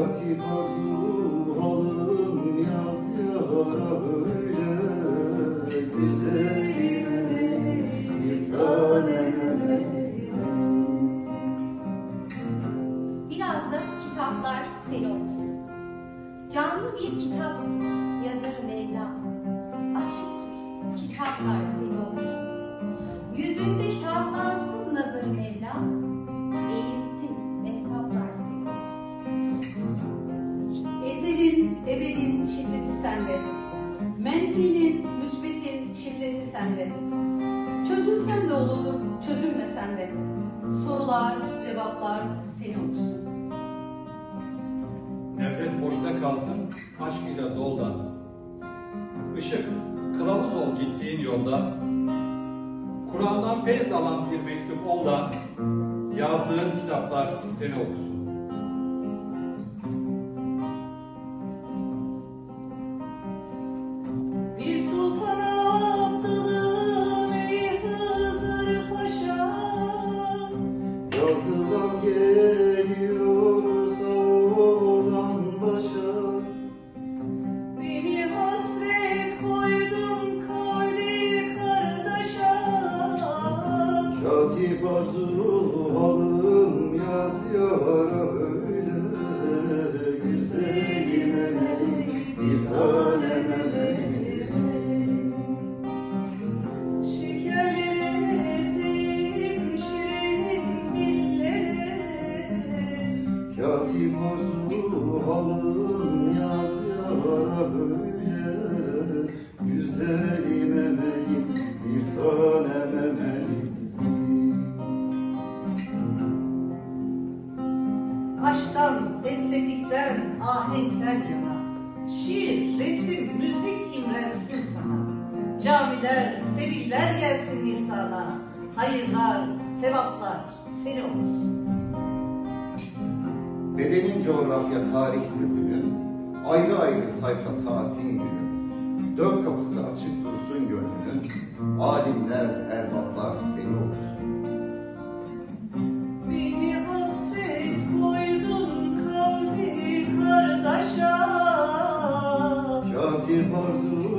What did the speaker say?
Katip arzularım yaz yara böyle Güzelim emeğim bir tanem emeğim Biraz da kitaplar seni olsun. Canlı bir kitapsın, yazarı Mevlam. Açık dur, kitaplar seni olsun. Yüzünde şahlansın nazarı Mevlam. Ebedin şifresi sende. Menfinin, müsbetin şifresi sende. Çözülsen de olur, çözülmesen de. Sorular, cevaplar senin olsun. Nefret boşta kalsın, aşk ile dol. Işık, kılavuz ol gittiğin yolda. Kur'an'dan feyz alan bir mektup ol da, yazdığın kitaplar seni okusun. Yara öyle Güzelim bir tanem emeğim Şekerlere ezeyim şirin dillere. Katip arzu halım yaz yara böyle. Güzelim emeğim bir tanem emeğim Aşktan, estetikten, ahenkten yana. Şiir, resim, müzik imrensin sana. Camiler, sevgiler gelsin insana. Hayırlar, sevaplar seni olsun. Bedenin coğrafya tarihtir bugün Ayrı ayrı sayfa saatin günü Dört kapısı açık dursun gönlünün Alimler, erbaplar Maravilhoso.